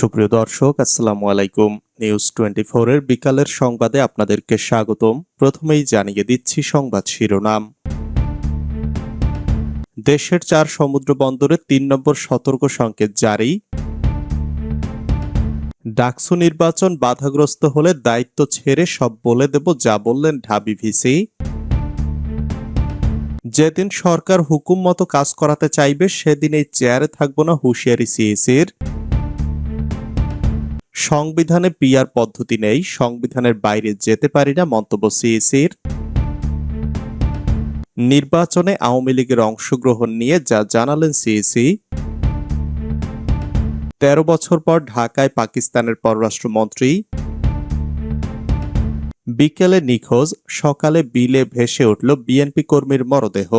সুপ্রিয় দর্শক, আসসালামু আলাইকুম। নিউজ টোয়েন্টি এর বিকালের সংবাদে আপনাদেরকে স্বাগতম। প্রথমেই জানিয়ে দিচ্ছি সংবাদ শিরোনাম। দেশের চার সমুদ্র বন্দরে তিন নম্বর সতর্ক সংকেত জারি। ডাকসু নির্বাচন বাধাগ্রস্ত হলে দায়িত্ব ছেড়ে সব বলে দেব যা বললেন ঢাবি ভিসি। যেদিন সরকার হুকুম মতো কাজ করাতে চাইবে, সেদিন এই চেয়ারে থাকব না হুঁশিয়ারি সিএসির। সংবিধানে পিয়ার পদ্ধতি নেই, সংবিধানের বাইরে যেতে পারি না, মন্তব্য সিএসির নির্বাচনে আওয়ামী লীগের অংশগ্রহণ নিয়ে যা জানালেন সিএসি তেরো বছর পর ঢাকায় পাকিস্তানের পররাষ্ট্রমন্ত্রী। বিকেলে নিখোঁজ, সকালে বিলে ভেসে উঠল বিএনপি কর্মীর মরদেহ।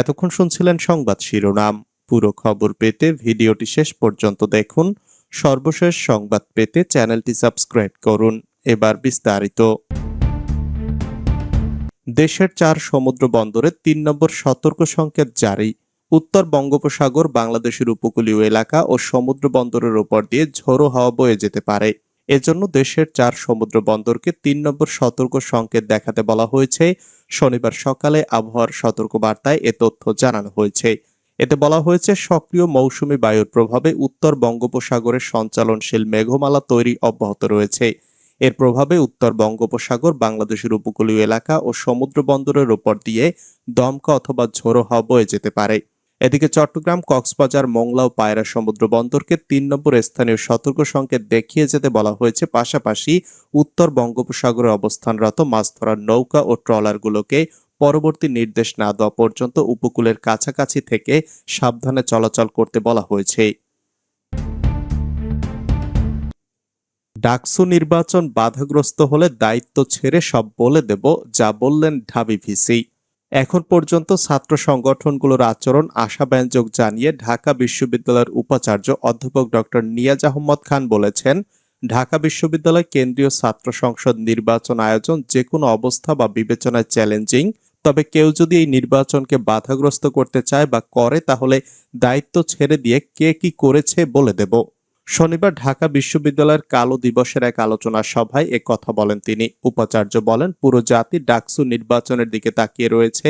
এতক্ষণ শুনছিলেন সংবাদ শিরোনাম। পুরো খবর পেতে ভিডিওটি শেষ পর্যন্ত দেখুন। সর্বশেষ সংবাদ পেতে চ্যানেলটি সাবস্ক্রাইব করুন। এবার বিস্তারিত। দেশের চার সমুদ্র বন্দরে তিন নম্বর সতর্ক সংকেত জারি। উত্তর বঙ্গোপসাগর, বাংলাদেশের উপকূলীয় এলাকা ও সমুদ্র বন্দরের উপর দিয়ে ঝোড়ো হাওয়া বয়ে যেতে পারে। এজন্য দেশের চার সমুদ্র বন্দরকে তিন নম্বর সতর্ক সংকেত দেখাতে বলা হয়েছে। শনিবার সকালে আবহাওয়ার সতর্ক বার্তায় এ তথ্য জানানো হয়েছে। এতে বলা হয়েছে, সক্রিয় মৌসুমী বায়ুর প্রভাবে উত্তর বঙ্গোপসাগরের সঞ্চালনশীল মেঘমালা তৈরি অব্যাহত রয়েছে। এর প্রভাবে উত্তর বঙ্গোপসাগর, বাংলাদেশের উপকূলীয় এলাকা ও সমুদ্র বন্দরের উপর দিয়ে দমকা অথবা ঝোড়ো হাওয়া বয়ে যেতে পারে। এদিকে চট্টগ্রাম, কক্সবাজার, মোংলা ও পায়রা সমুদ্র বন্দরকে তিন নম্বর স্থানীয় সতর্ক সংকেত দেখিয়ে যেতে বলা হয়েছে। পাশাপাশি উত্তর বঙ্গোপসাগরে অবস্থানরত মাছ ধরার নৌকা ও ট্রলারগুলোকে পরবর্তী নির্দেশ না দেওয়া পর্যন্ত উপকূলের কাছাকাছি থেকে সাবধানে চলাচল করতে বলা হয়েছে। ডাকসু নির্বাচন বাধাগ্রস্ত হলে দায়িত্ব ছেড়ে সব বলে দেব, যা বললেন ঢাবি ভিসি। এখন পর্যন্ত ছাত্র সংগঠনগুলোর আচরণ আশাব্যঞ্জক জানিয়ে ঢাকা বিশ্ববিদ্যালয়ের উপাচার্য অধ্যাপক ডক্টর নিয়াজ আহমদ খান বলেছেন, ঢাকা বিশ্ববিদ্যালয় কেন্দ্রীয় ছাত্র সংসদ নির্বাচন আয়োজন যে কোনো অবস্থা বা বিবেচনায় চ্যালেঞ্জিং তবে কেউ যদি এই নির্বাচনকে বাধাগ্রস্ত করতে চায় বা করে, তাহলে দায়িত্ব ছেড়ে দিয়ে কে কি করেছে বলে দেব। শনিবার ঢাকা বিশ্ববিদ্যালয়ের কালো দিবসের এক আলোচনা সভায় এ কথা বলেন তিনি। উপাচার্য বলেন, পুরো জাতি ডাকসু নির্বাচনের দিকে তাকিয়ে রয়েছে।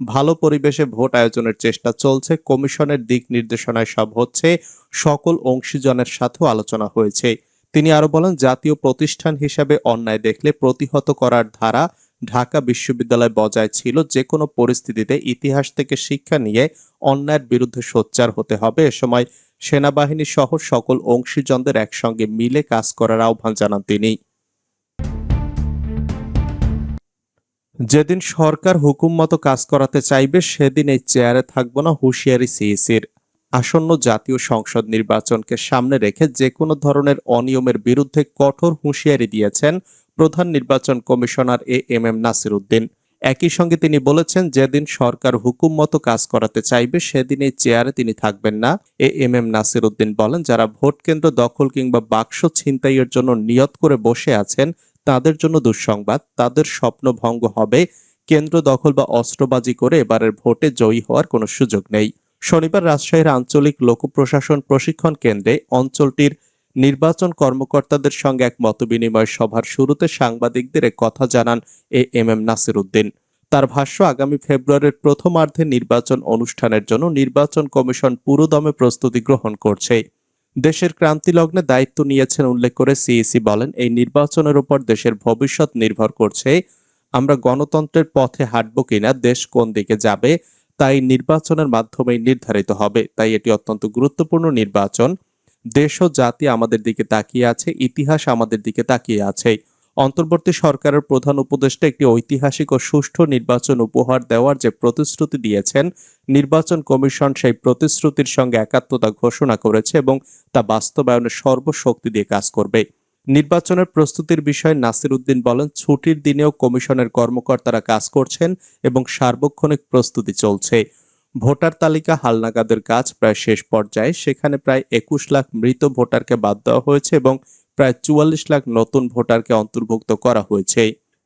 ভালো পরিবেশে ভোট আয়োজনের চেষ্টা চলছে। কমিশনের দিক নির্দেশনায় সব হচ্ছে। সকল অংশীজনের সাথেও আলোচনা হয়েছে। তিনি আরও বলেন, জাতীয় প্রতিষ্ঠান হিসাবে অন্যায় দেখলে প্রতিহত করার ধারা ঢাকা বিশ্ববিদ্যালয় বজায় ছিল যে কোনো পরিস্থিতিতে ইতিহাস থেকে শিক্ষা নিয়ে অন্যায়ের বিরুদ্ধে সোচ্চার হতে হবে। এ সময় সেনাবাহিনী সহ সকল অংশীজনদের একসঙ্গে মিলে কাজ করার আহ্বান জানান তিনি। যেদিন সরকার হুকুম মতো কাজ করাতে চাইবে, সেদিন এই চেয়ারে থাকব না হুঁশিয়ারি সিইসির। আসন্ন জাতীয় সংসদ নির্বাচনকে সামনে রেখে যে কোনো ধরনের অনিয়মের বিরুদ্ধে কঠোর হুঁশিয়ারি দিয়েছেন প্রধান নির্বাচন commissioner A M M Nasir Uddin একই সঙ্গে তিনি বলেছেন, যেদিন সরকার হুকুম মতো কাজ করাতে চাইবে সেদিন এই চেয়ারে তিনি থাকবেন না। A M M Nasir Uddin বলেন, যারা ভোট কেন্দ্র দখল কিংবা বাক্স ছিনতাইয়ের জন্য নিয়ত করে বসে আছেন, তাদের জন্য দুঃসংবাদ, তাদের স্বপ্ন ভঙ্গ হবে। কেন্দ্র দখল বা অস্ত্রবাজি করে এবারের ভোটে জয়ী হওয়ার কোনো সুযোগ নেই। শনিবার রাজশাহীর আঞ্চলিক লোক প্রশাসন প্রশিক্ষণ কেন্দ্রে অঞ্চলটির নির্বাচন কর্মকর্তাদের সঙ্গে এক মতবিনিময় সভার শুরুতে সাংবাদিকদের কথা জানান A M M Nasir Uddin তার ভাষ্য, আগামী ফেব্রুয়ারির প্রথমার্ধে নির্বাচন অনুষ্ঠানের জন্য নির্বাচন কমিশন পুরোদমে প্রস্তুতি গ্রহণ করছে। দেশের ক্রান্তি লগ্নে দায়িত্ব নিয়েছেন উল্লেখ করে সিইসি বলেন, এই নির্বাচনের উপর দেশের ভবিষ্যৎ নির্ভর করছে, আমরা গণতন্ত্রের পথে হাঁটব কিনা, দেশ কোন দিকে যাবে, তাই নির্বাচনের মাধ্যমেই নির্ধারিত হবে। তাই এটি অত্যন্ত গুরুত্বপূর্ণ নির্বাচন। দেশ ও জাতি আমাদের দিকে তাকিয়ে আছে, ইতিহাস আমাদের দিকে তাকিয়ে আছে। অন্তর্বর্তী সরকারের প্রধান উপদেষ্টা একটি ঐতিহাসিক ও সুষ্ঠু নির্বাচন উপহার দেওয়ার যে প্রতিশ্রুতি দিয়েছেন, নির্বাচন কমিশন সেই প্রতিশ্রুতির সঙ্গে একাত্মতা ঘোষণা করেছে এবং তা বাস্তবায়নের সর্বশক্তি দিয়ে কাজ করবে। নির্বাচনের প্রস্তুতির বিষয়ে নাসির উদ্দিন বলেন, ছুটির দিনেও কমিশনের কর্মকর্তারা কাজ করছেন এবং সার্বক্ষণিক প্রস্তুতি চলছে। ভোটার তালিকা হালনাগাদের কাজ প্রায় শেষ পর্যায়ে। সেখানে প্রায় একুশ লাখ মৃত ভোটারকে বাদ দেওয়া হয়েছে এবং প্রায় চুয়াল্লিশ লাখ নতুন ভোটারকে অন্তর্ভুক্ত করা হয়েছে।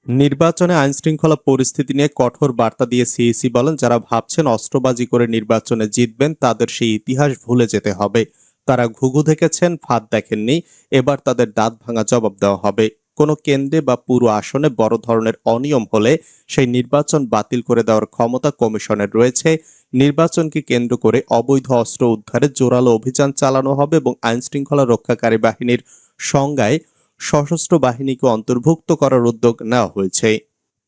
নির্বাচনে আইন শৃঙ্খলা পরিস্থিতি নিয়ে কঠোর বার্তা দিয়ে সিইসি বলেন, যারা ভাবছেন অস্ত্রবাজি করে নির্বাচনে জিতবেন, তাদের সেই ইতিহাস ভুলে যেতে হবে। তারা ঘুঘু দেখেছেন, ফাঁদ দেখেননি, এবার তাদের দাঁত ভাঙা জবাব দেওয়া হবে। কোনো কেন্দ্রে বা পুরো আসনে বড় ধরনের অনিয়ম হলে সেই নির্বাচন বাতিল করে দেওয়ার ক্ষমতা কমিশনের রয়েছে। নির্বাচনকে কেন্দ্র করে অবৈধ অস্ত্র উদ্ধারে জোরালো অভিযান চালানো হবে এবং আইনশৃঙ্খলা রক্ষাকারী বাহিনীর সংজ্ঞায় সশস্ত্র বাহিনীকে অন্তর্ভুক্ত করার উদ্যোগ নেওয়া হয়েছে।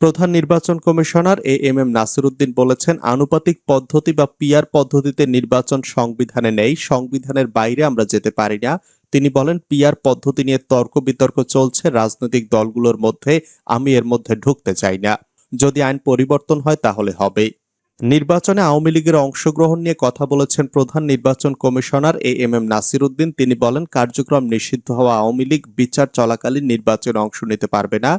প্রধান নির্বাচন commissioner A M M Nasiruddin বলেছেন, আনুপাতিক পদ্ধতি বা পিয়ার পদ্ধতিতে নির্বাচন সংবিধানে নেই, সংবিধানের বাইরে আমরা যেতে পারি না। তিনি বলেন পিয়ার পদ্ধতি নিয়ে তর্ক বিতর্ক চলছে, রাজনৈতিক দলগুলোর মধ্যে, আমি এর মধ্যে ঢুকতে চাই না। যদি আইন পরিবর্তন হয় তাহলে হবে। নির্বাচনে আওয়ামী লীগের অংশগ্রহণ নিয়ে কথা বলেছেন প্রধান নির্বাচন commissioner A M M Nasir Uddin তিনি বলেন, কার্যক্রম নিষিদ্ধ হওয়া আওয়ামী লীগ বিচার চলাকালীন নির্বাচনে অংশ নিতে পারবে না।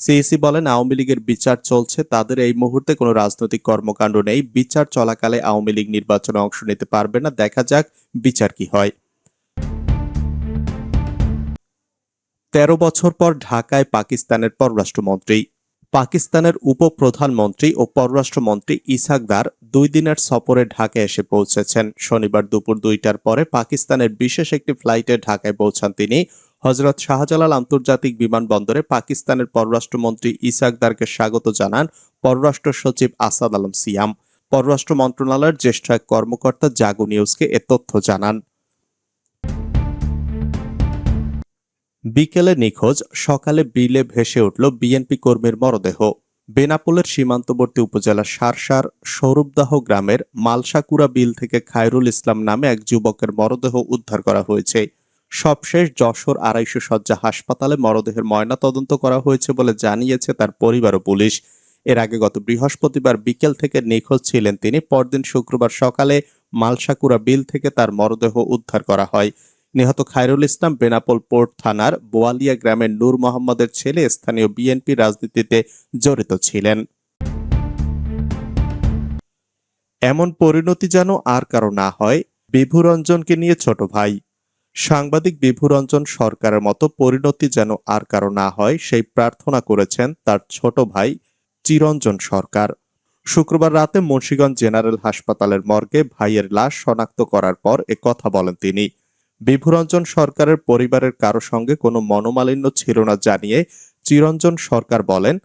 সিইসি বলেন, আওয়ামী লীগের বিচার চলছে, তাদের এই মুহূর্তে কোনো রাজনৈতিক কর্মকাণ্ড নেই। বিচার চলাকালে আওয়ামী লীগ নির্বাচনে অংশ নিতে পারবে না। দেখা যাক বিচার কি হয়। তেরো বছর পর ঢাকায় পাকিস্তানের পররাষ্ট্রমন্ত্রী পাকিস্তানের উপপ্রধানমন্ত্রী ও পররাষ্ট্রমন্ত্রী ইসাকদার দুই দিনের সফরে ঢাকায় এসে পৌঁছেছেন। শনিবার দুপুর দুইটার পরে পাকিস্তানের বিশেষ একটি ফ্লাইটে ঢাকায় পৌঁছান তিনি। হজরত শাহজালাল আন্তর্জাতিক বিমানবন্দরে পাকিস্তানের পররাষ্ট্রমন্ত্রী ইসাকদারকে স্বাগত জানান পররাষ্ট্র সচিব আসাদ আলম সিয়াম। পররাষ্ট্র মন্ত্রণালয়ের জ্যেষ্ঠ এক কর্মকর্তা জাগো নিউজকে এ তথ্য জানান। বিকেলে নিখোঁজ, সকালে বিলে ভেসে উঠল বিএনপি কর্মীর মরদেহ। বেনাপোলের সীমান্তবর্তী উপজেলার সারসার সৌরভদাহ গ্রামের মালসাকুড়া বিল থেকে খায়রুল ইসলাম নামে এক যুবকের মরদেহ উদ্ধার করা হয়েছে। সবশেষ যশোর আড়াইশো শয্যা হাসপাতালে মরদেহের ময়না তদন্ত করা হয়েছে বলে জানিয়েছে তার পরিবার ও পুলিশ। এর আগে গত বৃহস্পতিবার বিকেল থেকে নিখোঁজ ছিলেন তিনি। পরদিন শুক্রবার সকালে মালসাকুড়া বিল থেকে তার মরদেহ উদ্ধার করা হয়। নিহত খায়রুল ইসলাম বেনাপোল পোর্ট থানার বোয়ালিয়া গ্রামের নূর মোহাম্মদের ছেলে স্থানীয় বিএনপি রাজনীতিতে জড়িত ছিলেন। এমন পরিণতি যেন আর কারও না হয় বিভুরঞ্জনকে নিয়ে ছোট ভাই। সাংবাদিক বিভুরঞ্জন সরকারের মতো পরিণতি যেন আর কারও না হয়, সেই প্রার্থনা করেছেন তার ছোট ভাই চিরঞ্জন সরকার। শুক্রবার রাতে মুন্সিগঞ্জ জেনারেল হাসপাতালের মর্গে ভাইয়ের লাশ শনাক্ত করার পর এ কথা বলেন তিনি। বিভুরঞ্জন সরকারের পরিবারের কারও সঙ্গে কোনো মনোমালিন্য ছিল না জানিয়ে চিরঞ্জন সরকার বলেন,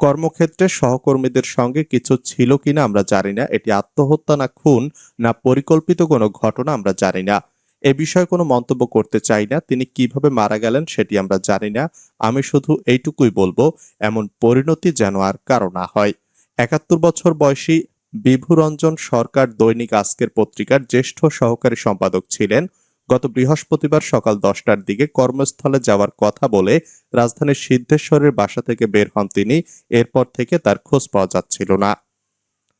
কর্মক্ষেত্রে সহকর্মীদের সঙ্গে কিছু ছিল কিনা আমরা জানি না, এটি আত্মহত্যা না খুন না পরিকল্পিত কোনো ঘটনা আমরা জানি না। এ বিষয়ে কোনো মন্তব্য করতে চাই না, তিনি কীভাবে মারা গেলেন সেটি আমরা জানি না, আমি শুধু এইটুকুই বলব, এমন পরিণতি যেন আর কারও না হয়। একাত্তর বছর বয়সী বিভুরঞ্জন সরকার দৈনিক আজকের পত্রিকার জ্যেষ্ঠ সহকারী সম্পাদক ছিলেন। গত বৃহস্পতিবার সকাল দশটার দিকে কর্মস্থলে যাওয়ার কথা বলে রাজধানীর সিদ্ধেশ্বরের বাসা থেকে বের হন তিনি। এরপর থেকে তার খোঁজ পাওয়া যাচ্ছিল না।